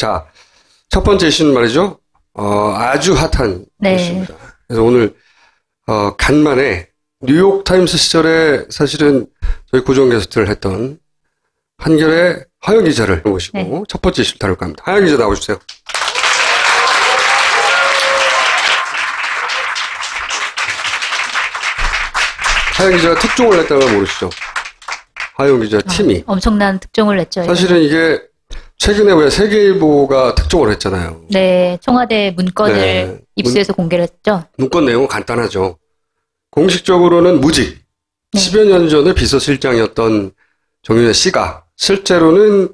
자, 첫 번째 이슈는 말이죠. 어, 아주 핫한 네. 이슈입니다. 그래서 오늘 어, 간만에 뉴욕 타임스 시절에 사실은 저희 고정 게스트를 했던 한결의 하영 기자를 모시고 네. 첫 번째 이슈를 다룰까 합니다. 하영 기자 나오주세요. 하영 기자가 특종을 냈다는 걸 모르시죠? 하영 기자 팀이. 엄청난 특종을 냈죠. 사실은 이게 최근에 왜 세계일보가 특종을 했잖아요. 네, 청와대 문건을 네. 입수해서 공개를 했죠. 문건 내용은 간단하죠. 공식적으로는 무직, 네. 10여 년 전에 비서실장이었던 정윤혜 씨가 실제로는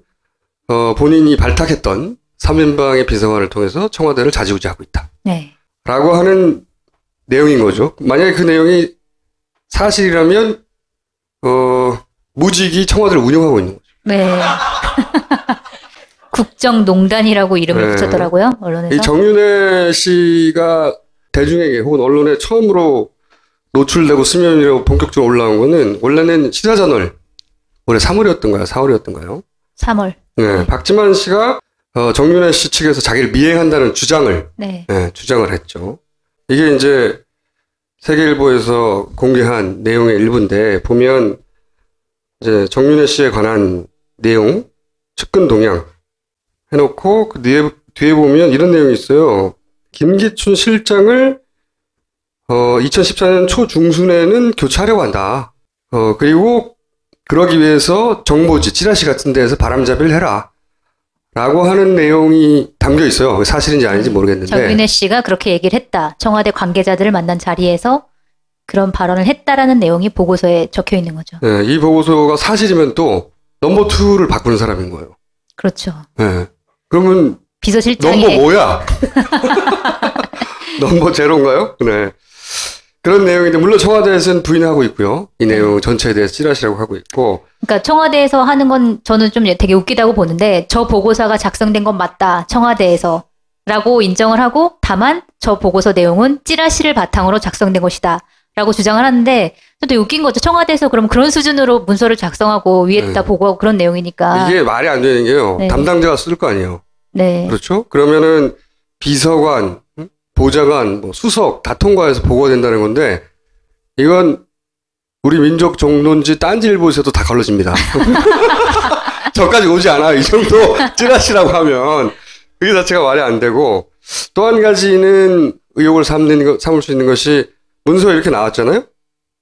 어, 본인이 발탁했던 3인방의 비서관을 통해서 청와대를 자지우지하고 있다. 네. 라고 하는 내용인 거죠. 만약에 그 내용이 사실이라면 어, 무직이 청와대를 운영하고 있는 거죠. 네. 국정농단이라고 이름을 네. 붙였더라고요, 언론에서. 이 정윤혜 씨가 대중에게 혹은 언론에 처음으로 노출되고 수면 위로 본격적으로 올라온 거는 원래는 시사저널 올해 3월이었던가요? 4월이었던가요? 3월. 네, 박지만 씨가 어, 정윤혜 씨 측에서 자기를 미행한다는 주장을 네. 네, 주장을 했죠. 이게 이제 세계일보에서 공개한 내용의 일부인데 보면 이제 정윤혜 씨에 관한 내용, 측근 동향 해놓고 그 뒤에, 뒤에 보면 이런 내용이 있어요. 김기춘 실장을 어, 2014년 초중순에는 교체하려고 한다. 어, 그리고 그러기 위해서 정보지, 찌라시 같은 데에서 바람잡이를 해라. 라고 하는 내용이 담겨 있어요. 사실인지 아닌지 모르겠는데. 정윤혜 씨가 그렇게 얘기를 했다. 청와대 관계자들을 만난 자리에서 그런 발언을 했다라는 내용이 보고서에 적혀 있는 거죠. 예, 이 보고서가 사실이면 또 넘버 2를 바꾸는 사람인 거예요. 그렇죠. 예. 그러면 비서실장이 넘버 뭐야? 넘버 제로인가요? 네. 그런 내용인데 물론 청와대에서는 부인하고 있고요. 이 내용 전체에 대해서 찌라시라고 하고 있고 그러니까 청와대에서 하는 건 저는 좀 되게 웃기다고 보는데 저 보고서가 작성된 건 맞다. 청와대에서 라고 인정을 하고 다만 저 보고서 내용은 찌라시를 바탕으로 작성된 것이다. 라고 주장을 하는데 또 되게 웃긴 거죠. 청와대에서 그럼 그런 수준으로 문서를 작성하고 위에다 네. 보고하고 그런 내용이니까. 이게 말이 안 되는 게요. 네. 담당자가 쓸 거 아니에요. 네. 그렇죠? 그러면은 비서관, 음? 보좌관, 뭐 수석 다 통과해서 보고가 된다는 건데 이건 우리 민족 정론지 딴지일보에서도 다 걸러집니다. 저까지 오지 않아. 이 정도 찌라시라고 하면 그게 자체가 말이 안 되고 또 한 가지는 의혹을 삼는 거, 삼을 수 있는 것이 문서에 이렇게 나왔잖아요.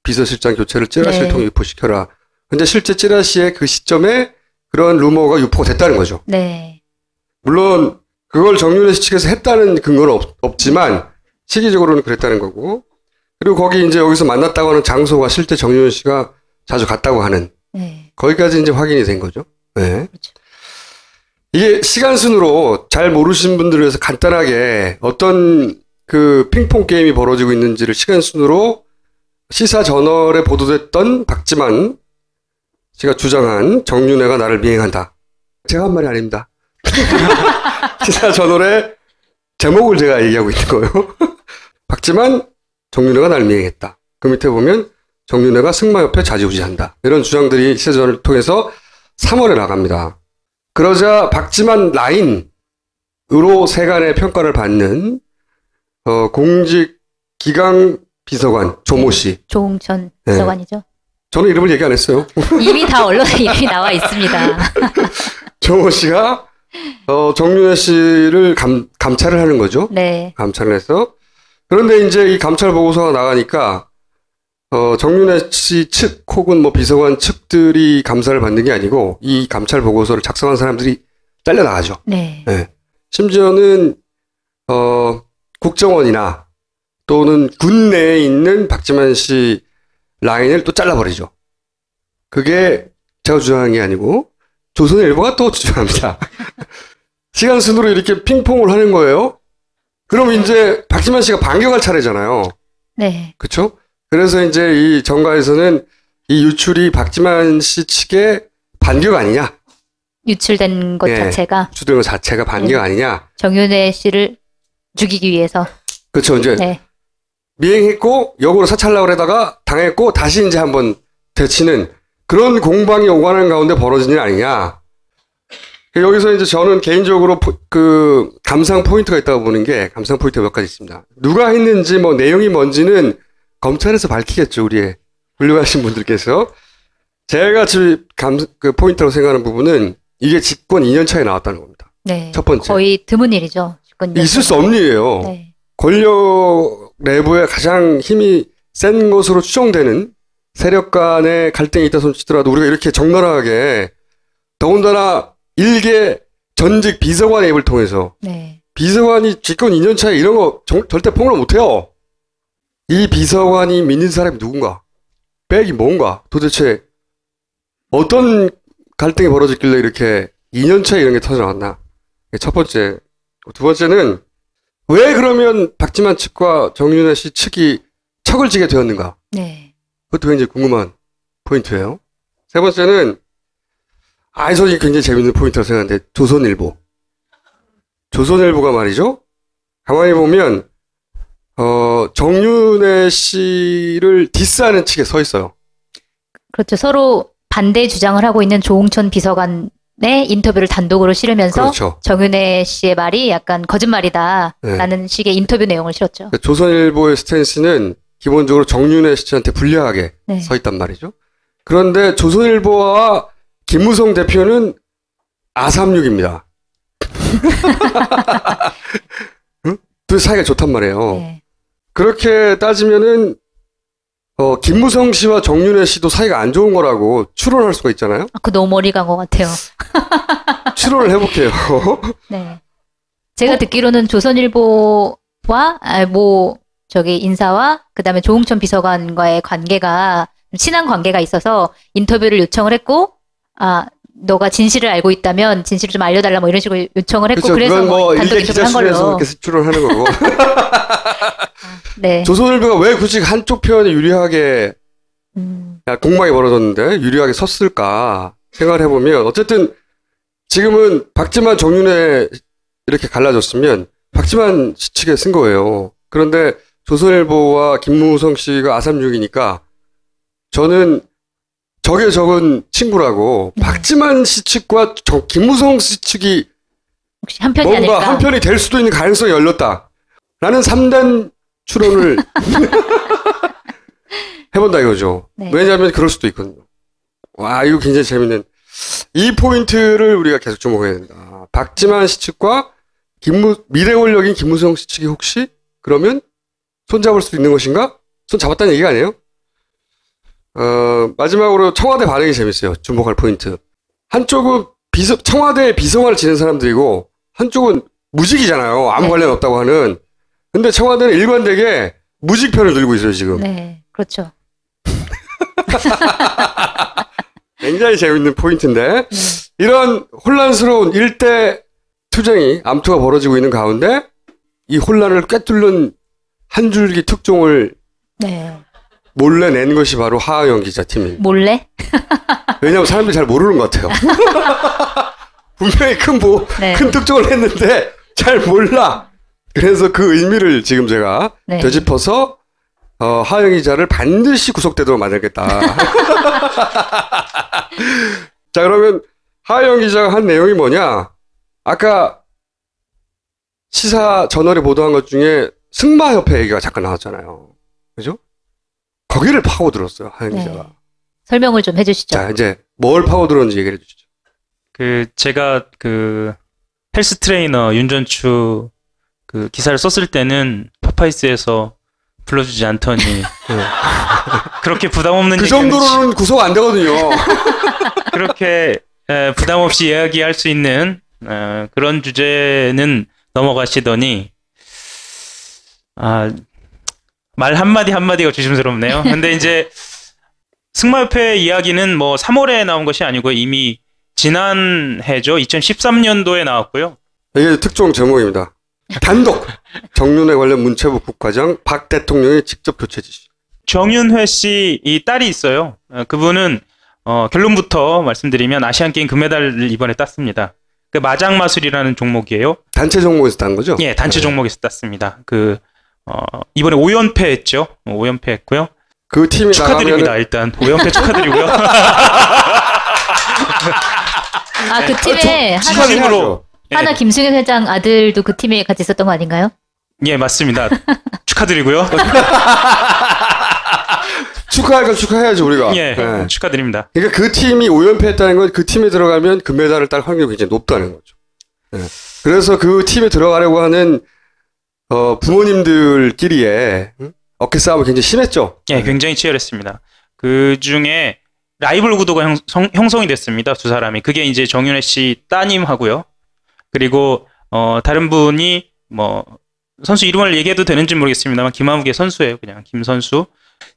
비서실장 교체를 찌라시를 네. 통해 유포시켜라. 근데 실제 찌라시의 그 시점에 그런 루머가 유포가 됐다는 거죠. 네. 물론 그걸 정윤회 씨 측에서 했다는 근거는 없, 없지만 시기적으로는 그랬다는 거고 그리고 거기 이제 여기서 만났다고 하는 장소가 실제 정윤회 씨가 자주 갔다고 하는 네. 거기까지 이제 확인이 된 거죠. 네. 그렇죠. 이게 시간 순으로 잘 모르신 분들을 위해서 간단하게 어떤 그 핑퐁 게임이 벌어지고 있는지를 시간 순으로 시사 저널에 보도됐던 박지만 씨가 주장한 정윤회가 나를 미행한다. 제가 한 말이 아닙니다. 시사 저널의 제목을 제가 얘기하고 있는 거예요. 박지만 정윤회가 나를 미행했다. 그 밑에 보면 정윤회가 승마협회 자지우지한다. 이런 주장들이 시사 저널을 통해서 3월에 나갑니다. 그러자 박지만 라인으로 세간의 평가를 받는 어, 공직 기강 비서관 조모 씨. 조홍천 네. 비서관이죠. 저는 이름을 얘기 안 했어요. 이미 다 언론에 이름이 나와 있습니다. 조모 씨가 어, 정윤혜 씨를 감, 감찰을 하는 거죠. 네. 감찰을 해서 그런데 이제 이 감찰 보고서가 나가니까 어, 정윤혜 씨 측 혹은 뭐 비서관 측들이 감사를 받는 게 아니고 이 감찰 보고서를 작성한 사람들이 잘려 나가죠. 네. 예. 심지어는 어, 국정원이나 또는 군 내에 있는 박지만 씨 라인을 또 잘라버리죠. 그게 제가 주장한 게 아니고 조선일보가 또 주장합니다. 시간 순으로 이렇게 핑퐁을 하는 거예요. 그럼 이제 박지만 씨가 반격할 차례잖아요. 네. 그렇죠? 그래서 이제 이 정가에서는 이 유출이 박지만 씨 측의 반격 아니냐? 유출된 것 예. 자체가 주된 것 자체가 반격 아니냐? 정윤회 씨를 죽이기 위해서. 그렇죠. 이제 네. 미행했고 역으로 사찰라고 그러다가 당했고 다시 이제 한번 되치는 그런 공방이 오가는 가운데 벌어진 일 아니냐. 여기서 이제 저는 개인적으로 포- 그 감상 포인트가 있다고 보는 게 감상 포인트가 몇 가지 있습니다. 누가 했는지 뭐 내용이 뭔지는 검찰에서 밝히겠죠 우리의 훌륭하신 분들께서 제가 지금 감, 그 포인트라고 생각하는 부분은 이게 집권 2년 차에 나왔다는 겁니다. 네. 첫 번째 거의 드문 일이죠. 집권 있을 수 없는 일이에요. 네. 권력 내부에 가장 힘이 센 것으로 추정되는 세력 간의 갈등이 있다 손치더라도 우리가 이렇게 적나라하게 더군다나 일개 전직 비서관의 입을 통해서 네. 비서관이 집권 2년 차에 이런 거 정- 절대 폭로 못해요. 이 비서관이 믿는 사람이 누군가? 백이 뭔가? 도대체 어떤 갈등이 벌어졌길래 이렇게 2년 차에 이런 게 터져나왔나? 첫 번째. 두 번째는 왜 그러면 박지만 측과 정윤혜 씨 측이 척을 지게 되었는가? 네. 그것도 굉장히 궁금한 포인트예요. 세 번째는 아, 저는 이게 굉장히 재밌는 포인트라고 생각하는데 조선일보. 조선일보가 말이죠. 가만히 보면 어, 정윤혜 씨를 디스하는 측에 서 있어요. 그렇죠. 서로 반대 주장을 하고 있는 조홍천 비서관 의 인터뷰를 단독으로 실으면서 그렇죠. 정윤혜 씨의 말이 약간 거짓말이다라는 식의 인터뷰 내용을 실었죠. 그러니까 조선일보의 스탠스는 기본적으로 정윤혜 씨한테 불리하게 네. 서 있단 말이죠. 그런데 조선일보와 김무성 대표는 아삼육입니다. 응? 둘 사이가 좋단 말이에요. 네. 그렇게 따지면은 어, 김무성 씨와 정윤혜 씨도 사이가 안 좋은 거라고 추론할 수가 있잖아요. 아, 그 너무 머리 간 것 같아요. 추론을 해볼게요. 네. 제가 듣기로는 조선일보와 아, 뭐 저기 인사와 그다음에 조홍천 비서관과의 관계가 좀 친한 관계가 있어서 인터뷰를 요청을 했고 아 너가 진실을 알고 있다면 진실을 좀 알려달라 뭐 이런 식으로 요청을 했고 그렇죠. 그래서 뭐뭐 단독 일개 인터뷰를 한 기자실에서 걸로. 이렇게 추론하는 거고. 네. 조선일보가 왜 굳이 한쪽 편이 유리하게 음, 야, 공방이 벌어졌는데 유리하게 섰을까 생각을 해보면 어쨌든 지금은 박지만 정윤회 이렇게 갈라졌으면 박지만 씨 측에 쓴 거예요. 그런데 조선일보와 김무성 씨가 아삼육이니까 저는 적에 적은 친구라고 네. 박지만 씨 측과 저- 김무성 씨 측이 혹시 한 편이 뭔가 아닐까? 한편이 될 수도 있는 가능성이 열렸다. 라는 3단 추론을 해본다 이거죠. 네. 왜냐하면 그럴 수도 있거든요. 와, 이거 굉장히 재밌는. 이 포인트를 우리가 계속 주목해야 된다. 박지만 씨 측과 김무, 미래 권력인 김무성 씨 측이 혹시 그러면 손잡을 수 있는 것인가? 손 잡았다는 얘기가 아니에요? 어, 마지막으로 청와대 반응이 재밌어요. 주목할 포인트. 한쪽은 비서, 청와대 비서관을 지낸 사람들이고, 한쪽은 무직이잖아요. 아무 네. 관련 없다고 하는. 근데 청와대는 일관되게 무직 편을 들고 있어요, 지금. 네, 그렇죠. 굉장히 재밌는 포인트인데, 네. 이런 혼란스러운 일대 투쟁이, 암투가 벌어지고 있는 가운데, 이 혼란을 꿰뚫는 한 줄기 특종을 네. 몰래 낸 것이 바로 하하영 기자 팀입니다. 몰래? 왜냐면 사람들이 잘 모르는 것 같아요. 분명히 큰, 보, 네. 큰 특종을 했는데 잘 몰라. 그래서 그 의미를 지금 제가 네. 되짚어서 어, 하영 기자를 반드시 구속되도록 만들겠다. 자 그러면 하영 기자가 한 내용이 뭐냐? 아까 시사 저널에 보도한 것 중에 승마협회 얘기가 잠깐 나왔잖아요. 그죠? 거기를 파고들었어요 하영 네. 기자가. 설명을 좀 해주시죠. 자 이제 뭘 파고들었는지 얘기해 주시죠. 그 제가 그 헬스 트레이너 윤전추 그 기사를 썼을 때는 파파이스에서 불러주지 않더니 그렇게 부담 없는 그 정도로는 구속 안 되거든요. 그렇게 에, 부담 없이 이야기할 수 있는 어, 그런 주제는 넘어가시더니 아, 말 한마디 한마디가 조심스럽네요. 근데 이제 승마협회 이야기는 뭐 3월에 나온 것이 아니고 이미 지난 해죠. 2013년도에 나왔고요. 이게 특종 제목입니다. 단독 정윤회 관련 문체부 국과장 박 대통령의 직접 교체 지시. 정윤회 씨 이 딸이 있어요. 어, 그분은 어, 결론부터 말씀드리면 아시안 게임 금메달을 이번에 땄습니다. 그 마장 마술이라는 종목이에요. 단체 종목에서 딴 거죠? 예, 단체 종목에서 땄습니다. 그 어, 이번에 5연패 했죠. 5연패 했고요. 그 팀이 축하드립니다. 나가면은 일단 5연패 축하드리고요. 아, 그 팀에 하나, 진심으로. 예. 하나 김승현 회장 아들도 그 팀에 같이 있었던 거 아닌가요? 예, 맞습니다. 축하드리고요. 축하할 건 축하해야죠 우리가. 예, 네. 축하드립니다. 그러니까 그 팀이 5연패했다는 건 그 팀에 들어가면 금메달을 딸 확률이 굉장히 높다는 거죠. 예. 그래서 그 팀에 들어가려고 하는 어, 부모님들끼리의 응? 어깨 싸움이 굉장히 심했죠. 예, 굉장히 치열했습니다. 그 중에 라이벌 구도가 형, 성, 형성이 됐습니다. 두 사람이. 그게 이제 정윤혜 씨 따님하고요. 그리고 어, 다른 분이 뭐 선수 이름을 얘기해도 되는지 모르겠습니다만 김한욱의 선수예요. 그냥 김 선수.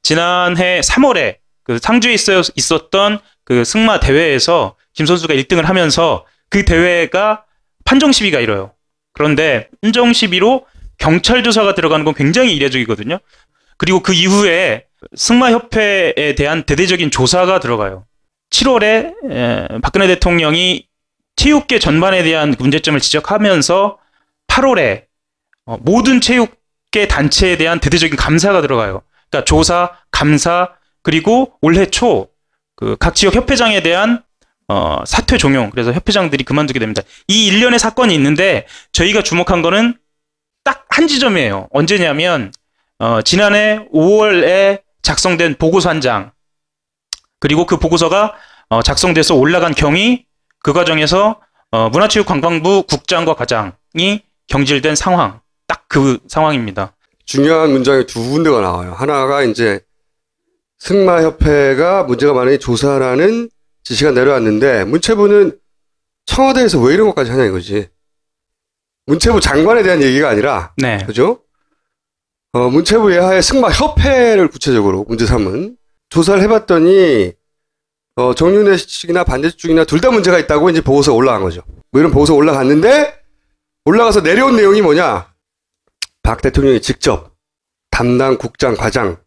지난해 3월에 그 상주에 있어 있었던 그 승마 대회에서 김 선수가 1등을 하면서 그 대회가 판정 시비가 이뤄요. 그런데 판정 시비로 경찰 조사가 들어가는 건 굉장히 이례적이거든요. 그리고 그 이후에 승마협회에 대한 대대적인 조사가 들어가요. 7월에 에, 박근혜 대통령이 체육계 전반에 대한 문제점을 지적하면서 8월에 어, 모든 체육계 단체에 대한 대대적인 감사가 들어가요. 그러니까 조사, 감사, 그리고 올해 초 그 각 지역 협회장에 대한 어, 사퇴 종용. 그래서 협회장들이 그만두게 됩니다. 이 일련의 사건이 있는데 저희가 주목한 거는 딱 한 지점이에요. 언제냐면 어, 지난해 5월에 작성된 보고서 한 장. 그리고 그 보고서가 어, 작성돼서 올라간 경위 그 과정에서 어, 문화체육관광부 국장과 과장이 경질된 상황. 딱 그 상황입니다. 중요한 문장이 두 군데가 나와요. 하나가 이제 승마협회가 문제가 많으니 조사라는 지시가 내려왔는데 문체부는 청와대에서 왜 이런 것까지 하냐 이거지. 문체부 장관에 대한 얘기가 아니라 네. 그죠? 어, 문체부 예하의 승마 협회를 구체적으로 문제 삼은 조사를 해봤더니 어, 정윤회 측이나 반대쪽 쪽이나 둘 다 문제가 있다고 이제 보고서가 올라간 거죠. 뭐 이런 보고서 올라갔는데 올라가서 내려온 내용이 뭐냐? 박 대통령이 직접 담당 국장 과장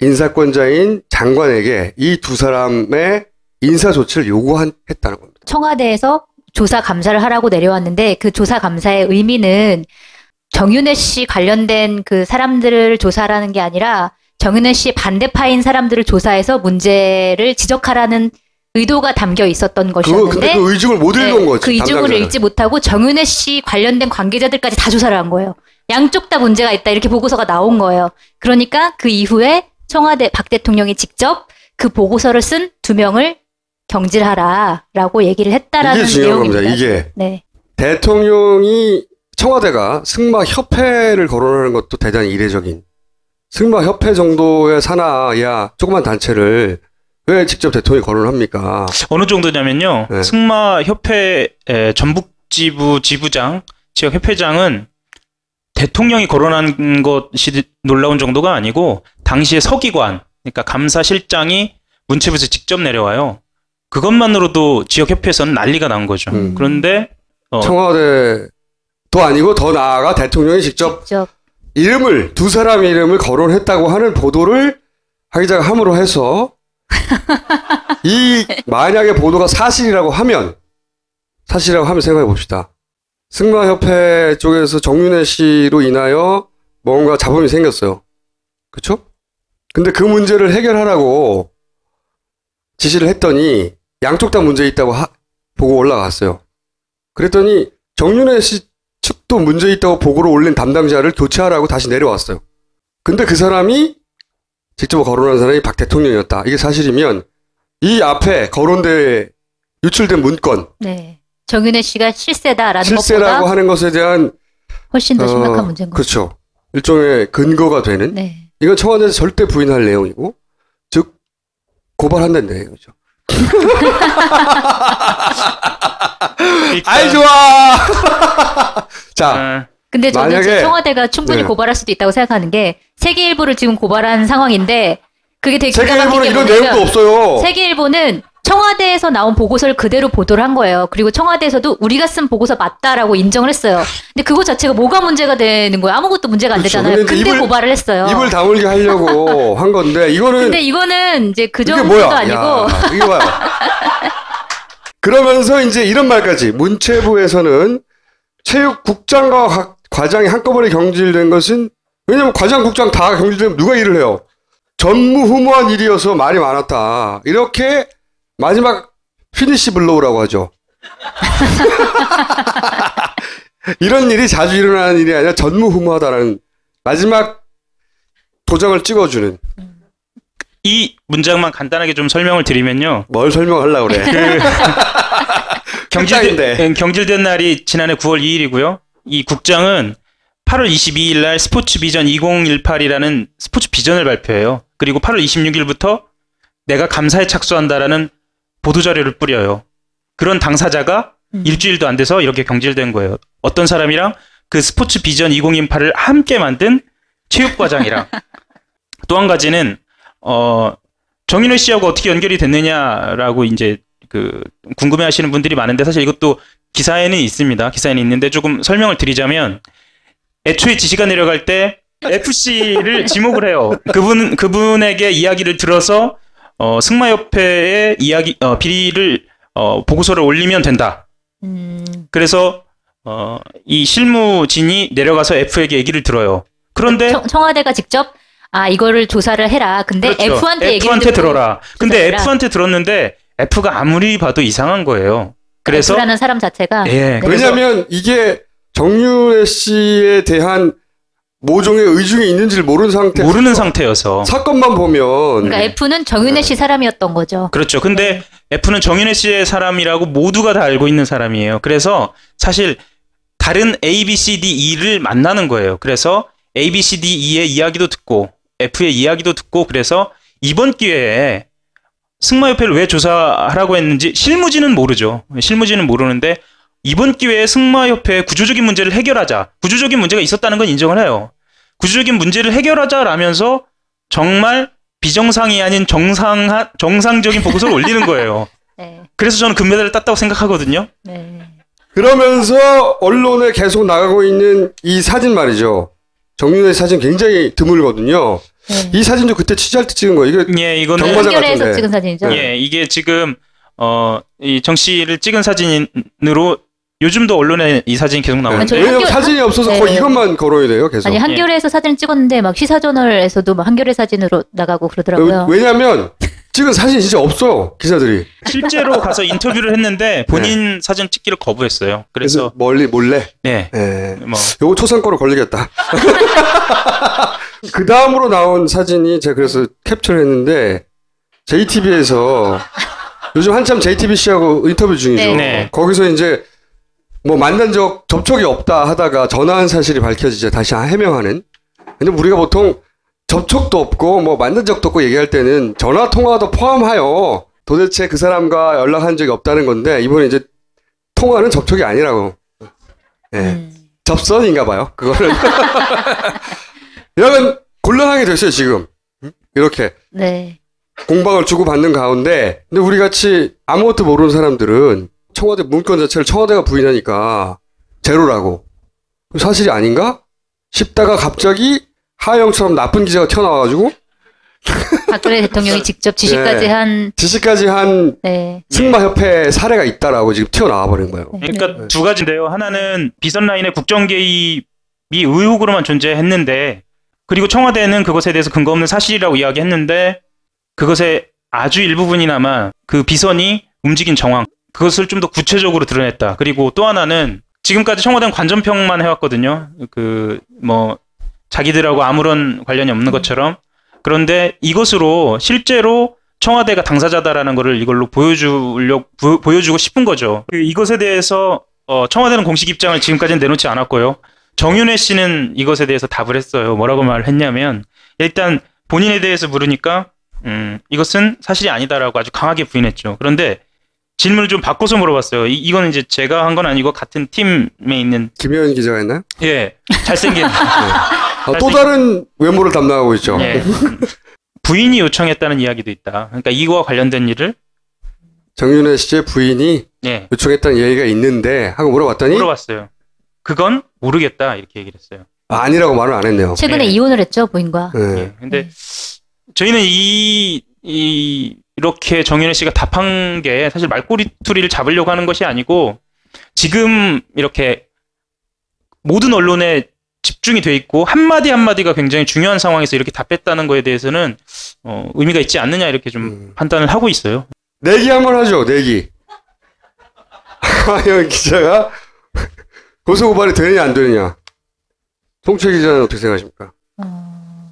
인사권자인 장관에게 이 두 사람의 인사 조치를 요구했다는 겁니다. 청와대에서 조사 감사를 하라고 내려왔는데 그 조사 감사의 의미는 정윤회 씨 관련된 그 사람들을 조사하라는 게 아니라 정윤회 씨 반대파인 사람들을 조사해서 문제를 지적하라는 의도가 담겨 있었던 근데 것이었는데 그 의중을 못 네, 읽은 거지. 그 담당자는. 읽지 못하고 정윤회 씨 관련된 관계자들까지 다 조사를 한 거예요. 양쪽 다 문제가 있다 이렇게 보고서가 나온 거예요. 그러니까 그 이후에 청와대 박 대통령이 직접 그 보고서를 쓴 두 명을 경질하라라고 얘기를 했다라는 이게 중요한 겁니다. 내용입니다. 이게 네. 대통령이 청와대가 승마 협회를 거론하는 것도 대단히 이례적인 승마 협회 정도의 산하야 조그만 단체를 왜 직접 대통령이 거론합니까? 어느 정도냐면요. 네. 승마 협회 에, 전북 지부 지부장, 지역 협회장은 대통령이 거론한 것이 놀라운 정도가 아니고 당시의 서기관, 그러니까 감사실장이 문체부에서 직접 내려와요. 그것만으로도 지역 협회에서는 난리가 난 거죠. 음. 그런데 어, 청와대도 아니고 더 나아가 대통령이 직접 직접 이름을 두 사람의 이름을 거론했다고 하는 보도를 하 기자가 함으로 해서 이 만약에 보도가 사실이라고 하면 사실이라고 하면 생각해 봅시다. 승마협회 쪽에서 정윤혜 씨로 인하여 뭔가 잡음이 생겼어요. 그쵸? 근데 그 문제를 해결하라고 지시를 했더니 양쪽 다 문제 있다고 하- 보고 올라갔어요. 그랬더니 정윤혜 씨 측도 문제 있다고 보고를 올린 담당자를 교체하라고 다시 내려왔어요. 근데 그 사람이 직접 거론한 사람이 박 대통령이었다. 이게 사실이면 이 앞에 거론돼 유출된 문건 네. 정윤혜 씨가 실세다라는 실세라고 하는 것에 대한 훨씬 더 심각한 어, 문제인 거죠. 그렇죠. 일종의 근거가 되는 네. 이건 청와대에서 절대 부인할 내용이고 즉 고발한다는 얘기죠. 일단, 아이 좋아. 자 어, 근데 저는 만약에- 지금 청와대가 충분히 네. 고발할 수도 있다고 생각하는 게 세계 일보를 지금 고발한 상황인데 그게 되게 세계일보는 게 이런 내용도 없어요. 세계일보는 청와대에서 나온 보고서를 그대로 보도를 한 거예요. 그리고 청와대에서도 우리가 쓴 보고서 맞다라고 인정을 했어요. 근데 그거 자체가 뭐가 문제가 되는 거예요? 아무것도 문제가 안 그렇죠. 되잖아요. 근데 근데 입을- 고발을 했어요. 입을 다물게 하려고 한 건데 이거는 근데 이거는 이제 그 정도도? 아니고 야, 이게 뭐야? 그러면서 이제 이런 말까지 문체부에서는 체육국장과 과- 과장이 한꺼번에 경질된 것은 왜냐면 과장 국장 다 경질되면 누가 일을 해요? 전무후무한 일이어서 말이 많았다. 이렇게 마지막 피니시 블로우라고 하죠. 이런 일이 자주 일어나는 일이 아니라 전무후무하다라는 마지막 도장을 찍어주는 이 문장만 간단하게 좀 설명을 드리면요. 뭘 설명하려고 그래. 경질된, 끝장인데. 음, 경질된 날이 지난해 9월 2일이고요. 이 국장은 8월 22일 날 스포츠 비전 2018이라는 스포츠 비전을 발표해요. 그리고 8월 26일부터 내가 감사에 착수한다라는 보도 자료를 뿌려요. 그런 당사자가 음. 일주일도 안 돼서 이렇게 경질된 거예요. 어떤 사람이랑 그 스포츠 비전 2028을 함께 만든 체육과장이랑 또 한 가지는 어 정윤회 씨하고 어떻게 연결이 됐느냐라고 이제 그 궁금해하시는 분들이 많은데 사실 이것도 기사에는 있습니다. 기사에는 있는데 조금 설명을 드리자면 애초에 지시가 내려갈 때 FC를 지목을 해요. 그분 그분에게 이야기를 들어서 어, 승마협회에 이야기 어, 비리를 어, 보고서를 올리면 된다. 음, 그래서 어, 이 실무진이 내려가서 F에게 얘기를 들어요. 그런데 청, 청와대가 직접 아 이거를 조사를 해라. 근데 그렇죠. F한테 얘기를 F한테 들어라. 근데 조사해라. F한테 들었는데 F가 아무리 봐도 이상한 거예요. 그래서 F라는 사람 자체가 예, 네. 그래서 왜냐하면 이게 정윤혜 씨에 대한 모종의 의중이 있는지를 모르는 상태. 모르는 상태여서 사건만 보면 그러니까 F는 정윤혜 씨 사람이었던 거죠. 그렇죠. 근데 네. F는 정윤혜 씨의 사람이라고 모두가 다 알고 있는 사람이에요. 그래서 사실 다른 A, B, C, D, E를 만나는 거예요. 그래서 A, B, C, D, E의 이야기도 듣고 F의 이야기도 듣고 그래서 이번 기회에 승마협회를 왜 조사하라고 했는지 실무진은 모르죠. 실무진은 모르는데 이번 기회에 승마협회의 구조적인 문제를 해결하자. 구조적인 문제가 있었다는 건 인정을 해요. 구조적인 문제를 해결하자라면서 정말 비정상이 아닌 정상한 정상적인 보고서를 올리는 거예요. 네. 그래서 저는 금메달을 땄다고 생각하거든요. 네. 그러면서 언론에 계속 나가고 있는 이 사진 말이죠. 정윤혜 사진 굉장히 드물거든요. 네. 이 사진도 그때 취재할 때 찍은 거예요. 이거 예, 이거는 같은데. 찍은 사진이죠. 네. 예, 이게 지금 어, 이정 씨를 찍은 사진으로 요즘도 언론에 이 사진이 계속 아, 나오는데 저희 왜냐면 학교- 사진이 없어서 네. 거의 이것만 걸어야 돼요. 계속. 아니 한겨레에서 사진을 찍었는데 막 시사저널에서도 막 한겨레 사진으로 나가고 그러더라고요. 왜냐하면 찍은 사진이 진짜 없어요. 기자들이. 실제로 가서 인터뷰를 했는데 본인 사진 찍기를 거부했어요. 그래서 그래서 멀리 몰래. 네, 예. 뭐 요거 초상권으로 걸리겠다. 그 다음으로 나온 사진이 제가 그래서 캡처를 했는데 JTB에서 요즘 한참 JTBC하고 인터뷰 중이죠. 네. 네. 거기서 이제 뭐 만난 적 접촉이 없다 하다가 전화한 사실이 밝혀지자 다시 해명하는. 근데 우리가 보통 접촉도 없고 뭐 만난 적도 없고 얘기할 때는 전화 통화도 포함하여 도대체 그 사람과 연락한 적이 없다는 건데 이번에 이제 통화는 접촉이 아니라고. 예. 음. 접선인가 봐요. 그거는. 이러면 곤란하게 됐어요, 지금. 이렇게 네. 공방을 주고받는 가운데 근데 우리 같이 아무것도 모르는 사람들은 청와대 문건 자체를 청와대가 부인하니까 제로라고. 사실이 아닌가? 싶다가 갑자기 하영처럼 나쁜 기자가 튀어나와가지고 박근혜 대통령이 직접 지시까지 네. 한 지시까지 한 네. 승마협회 사례가 있다라고 지금 튀어나와 버린 거예요. 그러니까 네. 두 가지인데요. 하나는 비선 라인의 국정 개입이 의혹으로만 존재했는데 그리고 청와대는 그것에 대해서 근거 없는 사실이라고 이야기했는데 그것의 아주 일부분이나마 그 비선이 움직인 정황 그것을 좀 더 구체적으로 드러냈다. 그리고 또 하나는 지금까지 청와대는 관전평만 해왔거든요. 그 뭐 자기들하고 아무런 관련이 없는 것처럼 그런데 이것으로 실제로 청와대가 당사자다라는 거를 이걸로 보여주려 보, 보여주고 싶은 거죠. 그 이것에 대해서 어, 청와대는 공식 입장을 지금까지는 내놓지 않았고요. 정윤회 씨는 이것에 대해서 답을 했어요. 뭐라고 말을 했냐면 일단 본인에 대해서 물으니까 음, 이것은 사실이 아니다라고 아주 강하게 부인했죠. 그런데 질문을 좀 바꿔서 물어봤어요. 이, 이거는 이제 제가 한 건 아니고 같은 팀에 있는 김효연 기자가 했나요? 예 잘생긴 아, 또 다른 외모를 담당하고 있죠. 예. 부인이 요청했다는 이야기도 있다. 그러니까 이거와 관련된 일을 정윤혜 씨의 부인이 예 요청했다는 얘기가 있는데 하고 물어봤더니 물어봤어요. 그건 모르겠다 이렇게 얘기를 했어요. 아, 니라고 말을 안 했네요. 최근에 네. 이혼을 했죠 부인과. 예. 예. 근데 저희는 이, 이 이렇게 정윤혜 씨가 답한 게 사실 말꼬리투리를 잡으려고 하는 것이 아니고 지금 이렇게 모든 언론에 집중이 돼 있고 한마디 한마디가 굉장히 중요한 상황에서 이렇게 답했다는 거에 대해서는 어, 의미가 있지 않느냐 이렇게 좀 음. 판단을 하고 있어요. 내기 한번 하죠, 내기. 정하영 기자가 고소 고발이 되느냐 안 되느냐. 송채 기자는 어떻게 생각하십니까? 어,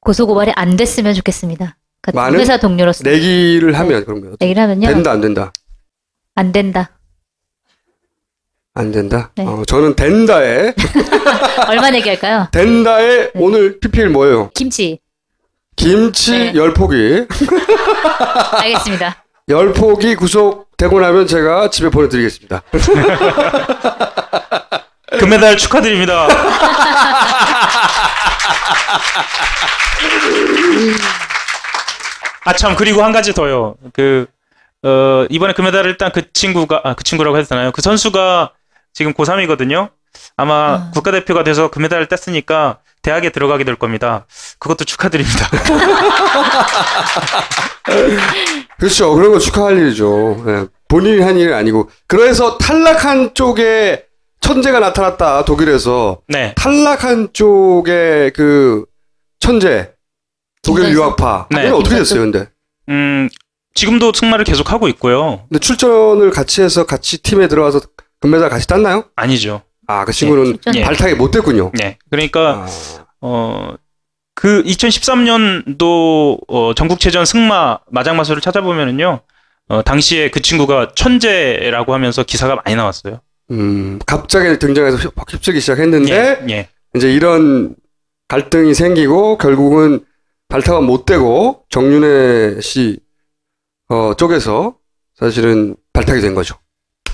고소 고발이 안 됐으면 좋겠습니다. 같은 많은 회사 동료로서 내기를 하면 그러면 어떻게- 얘기를 하면요 된다 안 된다. 안 된다. 안 된다. 네. 어, 저는 된다에 얼마 내기할까요? 된다에 네. 오늘 PPL 뭐예요? 김치. 김치 네. 열 포기. 알겠습니다. 열 포기 구속되고 나면 제가 집에 보내드리겠습니다. 금메달 축하드립니다. 아 참 그리고 한 가지 더요. 그 어, 이번에 금메달을 일단 그 친구가 아, 그 친구라고 해도 되나요? 그 선수가 지금 고3이거든요. 아마 아. 국가대표가 돼서 금메달을 땄으니까 대학에 들어가게 될 겁니다. 그것도 축하드립니다. 그렇죠. 그런 거 축하할 일이죠. 예, 본인이 한 일이 아니고. 그래서 탈락한 쪽에 천재가 나타났다. 독일에서 네. 탈락한 쪽에 그 천재 독일? 유학파. 네. 이건 어떻게? 됐어요, 근데? 음, 지금도 승마를 계속 하고 있고요. 근데 출전을 같이 해서 같이 팀에 들어가서 금메달 같이 땄나요? 아니죠. 아, 그 친구는. 예. 발탁이 못 됐군요. 네. 그러니까 아, 어, 그 2013년도 어, 전국체전 승마 마장마수를 찾아보면은요, 어, 당시에 그 친구가 천재라고 하면서 기사가 많이 나왔어요. 음, 갑자기 등장해서 휩- 휩쓸기 시작했는데 예, 예. 이제 이런 갈등이 생기고 결국은 발탁은 못 되고 정윤회 씨 어, 쪽에서 사실은 발탁이 된 거죠.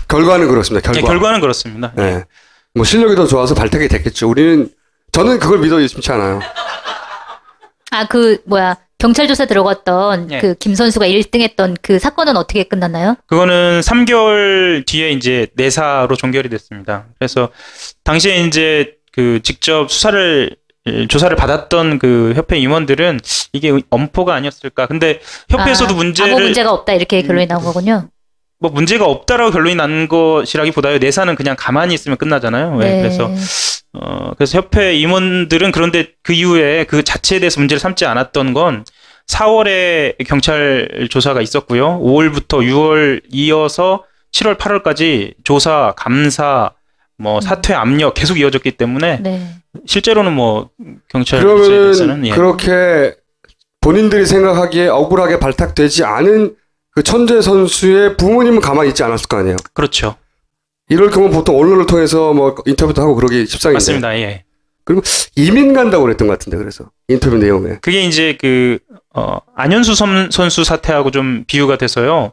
결과는 그렇습니다. 예, 결과. 결과는 그렇습니다. 예. 예. 뭐 실력이 더 좋아서 발탁이 됐겠죠. 우리는 저는 그걸 믿어 의심치 않아요. 아 그 뭐야 경찰 조사 들어갔던 예. 그김 선수가 1등했던 그 사건은 어떻게 끝났나요? 그거는 3개월 뒤에 이제 내사로 종결이 됐습니다. 그래서 당시에 이제 그 직접 수사를 예, 조사를 받았던 그 협회 임원들은 이게 엄포가 아니었을까. 근데 협회에서도 아, 문제를 아무 문제가 없다 이렇게 음, 결론이 나온 거군요. 뭐 문제가 없다라고 결론이 난 것이라기보다요 내사는 그냥 가만히 있으면 끝나잖아요. 예, 네. 그래서 어 그래서 협회 임원들은 그런데 그 이후에 그 자체에 대해서 문제를 삼지 않았던 건 4월에 경찰 조사가 있었고요. 5월부터 6월 이어서 7월 8월까지 조사, 감사, 뭐 사퇴 압력 계속 이어졌기 때문에 네. 실제로는 뭐 경찰 그러면은 예. 그렇게 본인들이 생각하기에 억울하게 발탁되지 않은 그 천재 선수의 부모님은 가만히 있지 않았을 거 아니에요. 그렇죠. 이럴 경우 보통 언론을 통해서 뭐 인터뷰도 하고 그러기 십상인데 맞습니다. 예. 이민 간다고 그랬던 것 같은데 그래서 인터뷰 내용에 그게 이제 그, 어, 안현수 선, 선수 사태하고 좀 비유가 돼서요.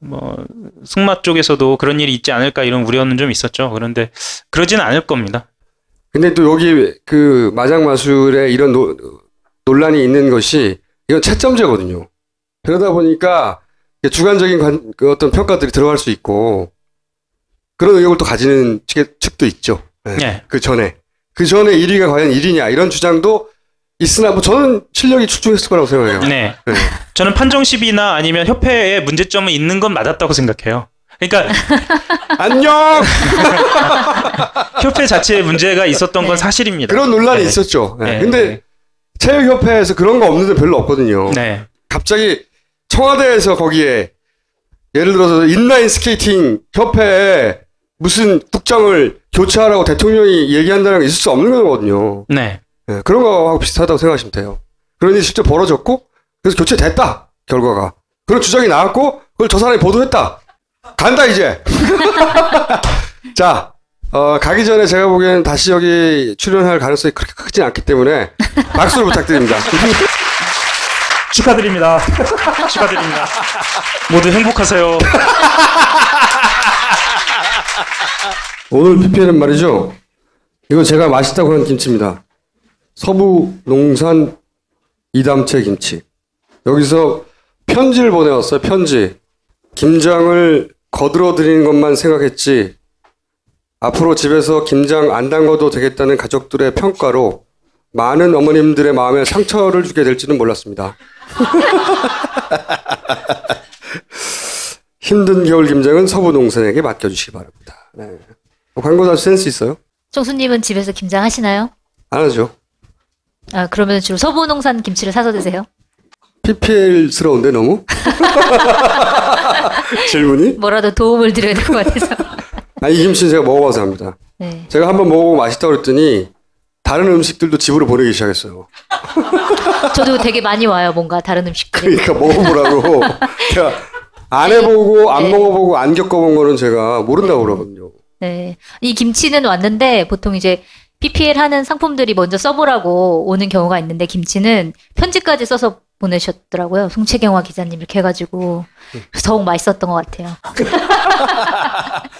뭐, 승마 쪽에서도 그런 일이 있지 않을까 이런 우려는 좀 있었죠. 그런데 그러지는 않을 겁니다. 근데 또 여기 그 마장 마술에 이런 노- 논란이 있는 것이 이건 채점제거든요. 그러다 보니까 주관적인 관- 그 어떤 평가들이 들어갈 수 있고 그런 의혹을 또 가지는 측, 측도 있죠. 네. 예. 그 전에 그 전에 1위가 과연 1위냐 이런 주장도 있으나 뭐 저는 실력이 출중했을 거라고 생각해요. 네. 네. 저는 판정십이나 아니면 협회에 문제점은 있는 건 맞았다고 생각해요. 그러니까 안녕. 협회 자체에 문제가 있었던 건 네. 사실입니다. 그런 논란이 네. 있었죠. 네. 네. 근데 체육협회에서 그런 거 없는데 별로 없거든요. 네. 갑자기 청와대에서 거기에 예를 들어서 인라인 스케이팅 협회에 무슨 국장을 교체하라고 대통령이 얘기한다는 게 있을 수 없는 거거든요. 네. 예, 그런 거하고 비슷하다고 생각하시면 돼요. 그런 일이 실제 벌어졌고 그래서 교체됐다 결과가 그런 주장이 나왔고 그걸 저 사람이 보도했다 간다 이제 자 어, 가기 전에 제가 보기에는 다시 여기 출연할 가능성이 그렇게 크진 않기 때문에 박수를 부탁드립니다. 축하드립니다. 축하드립니다. 모두 행복하세요. 오늘 PPL은 말이죠. 이거 제가 맛있다고 하는 김치입니다. 서부 농산 이담채 김치. 여기서 편지를 보내왔어요. 편지. 김장을 거들어 드리는 것만 생각했지. 앞으로 집에서 김장 안 담궈도 되겠다는 가족들의 평가로 많은 어머님들의 마음에 상처를 주게 될지는 몰랐습니다. 힘든 겨울 김장은 서부 농산에게 맡겨주시기 바랍니다. 네. 어, 광고사 센스 있어요? 총수님은 집에서 김장 하시나요? 안 하죠. 아 그러면 주로 서부 농산 김치를 사서 드세요? PPL스러운데 너무? 질문이? 뭐라도 도움을 드려야 될 것 같아서. 아, 이 김치는 제가 먹어봐서 합니다. 네. 제가 한번 먹어보고 맛있다고 그랬더니 다른 음식들도 집으로 보내기 시작했어요. 저도 되게 많이 와요, 뭔가 다른 음식들이. 그러니까 먹어보라고. 제가 안 해보고 안 네. 먹어보고 안 겪어본 거는 제가 모른다고 그러거든요. 네. 이 김치는 왔는데 보통 이제 PPL 하는 상품들이 먼저 써보라고 오는 경우가 있는데 김치는 편지까지 써서 보내셨더라고요. 송채경화 기자님 이렇게 해가지고 그래서 더욱 맛있었던 것 같아요.